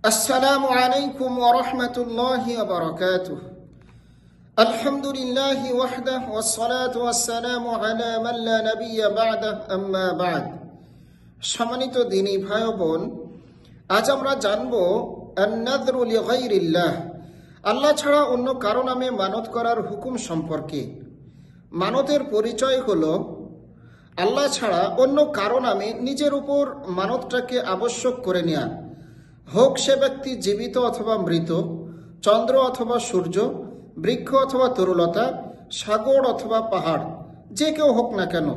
السلام عليكم ورحمة الله وبركاته الحمد لله وحده والصلاة والسلام على من لا نبي بعده أما بعد সম্মানিত দিনী ভাই ও বোন আজ আমরা জানব আন্নাদরুল গাইরিল্লাহ আল্লাহ ছাড়া অন্য কারো নামে মানত করার হুকুম সম্পর্কে মানতের পরিচয় হলো আল্লাহ ছাড়া অন্য কারো নামে নিজের উপর মানতটাকে আবশ্যক করে নেয়া হোক সে ব্যক্তি জীবিত অথবা মৃত, চন্দ্র অথবা সূর্য, বৃক্ষ অথবা তরুলতা, সাগর অথবা পাহাড়, যে কেউ হোক না কেন।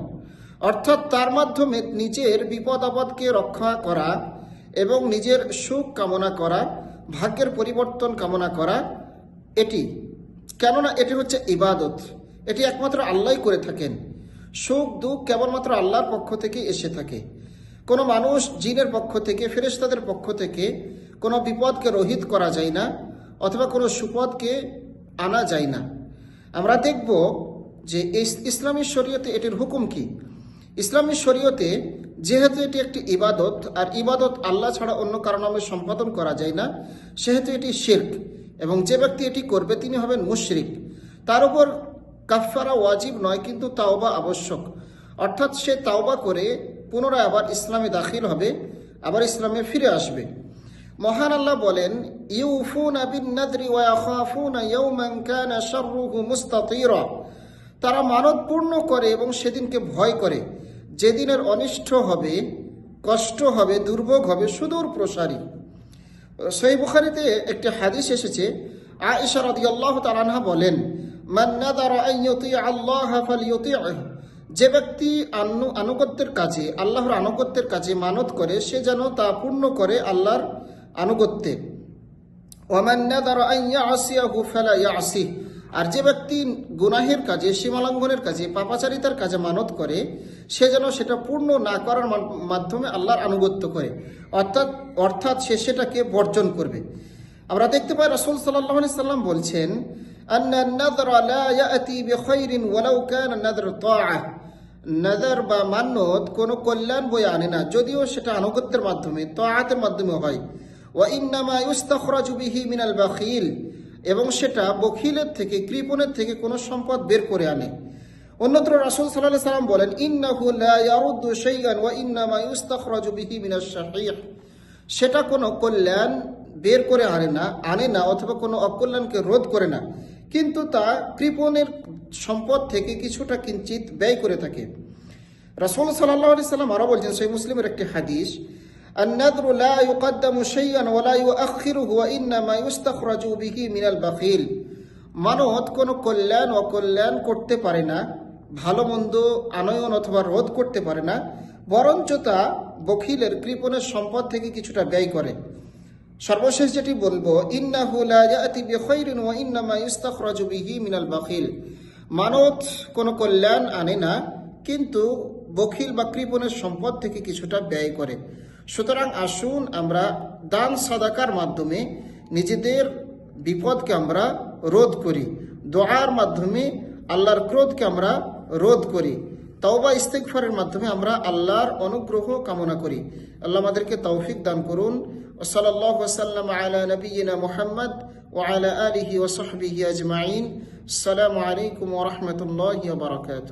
অর্থাৎ তার মাধ্যমে নিজের বিপদ আপদকে রক্ষা করা এবং নিজের সুখ কামনা করা, ভাগ্যের পরিবর্তন কামনা করা, এটি। কেননা এটি হচ্ছে ইবাদত। এটি একমাত্র আল্লাহই করে থাকেন। সুখ, দুঃখ কেবলমাত্র আল্লাহর পক্ষ থেকে এসে থাকে। কোনো মানুষ জিনের পক্ষ থেকে ফেরেস্তাদের পক্ষ থেকে কোনো বিপদকে রহিত করা যায় না অথবা কোনো সুপদকে আনা যায় না। আমরা দেখব যে ইসলামী শরীয়তে এটির হুকুম কি? ইসলামী শরীয়তে যেহেতু এটি একটি ইবাদত, আর ইবাদত আল্লাহ ছাড়া অন্য কারও নামে সম্পাদন করা যায় না, সেহেতু এটি শির্ক, এবং যে ব্যক্তি এটি করবে তিনি হবেন মুশরিক। তার উপর কাফারা ওয়াজিব নয়, কিন্তু তাওবা আবশ্যক। অর্থাৎ সে তাওবা করে পুনরায় আবার ইসলামে দাখিল হবে, আবার ইসলামে ফিরে আসবে। মহান আল্লাহ বলেন, ইউফুন তারা মানত পূর্ণ করে এবং সেদিনকে ভয় করে। যেদিনের অনিষ্ট হবে, কষ্ট হবে, দুর্ভোগ হবে, সুদূর প্রসারী। সহি বুখারিতে একটি হাদিস এসেছে, আয়েশা রাদিয়াল্লাহু তাআলা বলেন, মান আল্লাহ যে ব্যক্তি আনু আনুগত্যের কাজে আল্লাহর আনুগত্যের কাজে মানত করে সে যেন তা পূর্ণ করে আল্লাহর আনুগত্যে ওয়ামান নাদারা আন ইয়াসিয়াহু ফালা ইয়াসিহ আর যে ব্যক্তি গুনাহের কাজে সীমালঙ্ঘনের কাজে পাপাচারিতার কাজে মানত করে সে যেন সেটা পূর্ণ না করার মা- মাধ্যমে আল্লাহর আনুগত্য করে অর্থাৎ অর্থাৎ সে সেটাকে বর্জন করবে আমরা দেখতে পাই রসুল সাল্লাহ আলি সাল্লাম বলছেন আন্না النذر لا يأتي بخير ولو كان النذر طاعة নাদার বা মান্যত কোনো কল্যাণ বই আনে না। যদিও সেটা আনুগত্যের মাধ্যমে তাআতের মাধ্যমে হয়। ওয়া ইন্নামা ইউস্তাখরাজু বিহি মিনাল বাখিল, এবং সেটা বখিলের থেকে, কৃপণের থেকে কোনো সম্পদ বের করে আনে। অন্যত্র রাসূল আলাইহি সাল্লাম বলেন, ইন্নাহু লা ইয়ারুদ্দু শাইআন, ওয়া ইন্নামা ইউস্তাখরাজু বিহি মিনাশ শাহীহ। সেটা কোনো কল্যাণ বের করে আনে না আনে না অথবা কোনো অকল্যাণকে রোধ করে না কিন্তু তা কৃপণের সম্পদ থেকে কিছুটা কিঞ্চিত ব্যয় করে থাকে রাসূল সাল্লাল্লাহু আলাইহি সাল্লাম আরো বলছেন সেই মুসলিমের একটি হাদিস النذر لا يقدم شيئا ولا يؤخره وإنما يستخرج به من البخيل মানত কোনো কল্যাণ অকল্যাণ করতে পারে না ভালো মন্দ আনয়ন অথবা রোধ করতে পারে না বরঞ্চ তা বখিলের কৃপণের সম্পদ থেকে কিছুটা ব্যয় করে সর্বশেষ যেটি বলব মিনাল বাখিল। মানত কোনো কল্যাণ আনে না, কিন্তু বখিল বা কৃপণের সম্পদ থেকে কিছুটা ব্যয় করে। সুতরাং আসুন আমরা দান সাদাকার মাধ্যমে নিজেদের বিপদকে আমরা রোধ করি। দোয়ার মাধ্যমে আল্লাহর ক্রোধকে আমরা রোধ করি। তাওবা ইস্তেকফারের মাধ্যমে আমরা আল্লাহর অনুগ্রহ কামনা করি। আল্লাহ আমাদেরকে তৌফিক দান করুন। সাল্লাল্লাহু ওয়াসাল্লাম আলা নবীনা মোহাম্মদ ও আলা আলিহি ওসহবিহি সাহবিহি আজমাইন। সালামু আলাইকুম ওরহমতুল্লাহ বারকাত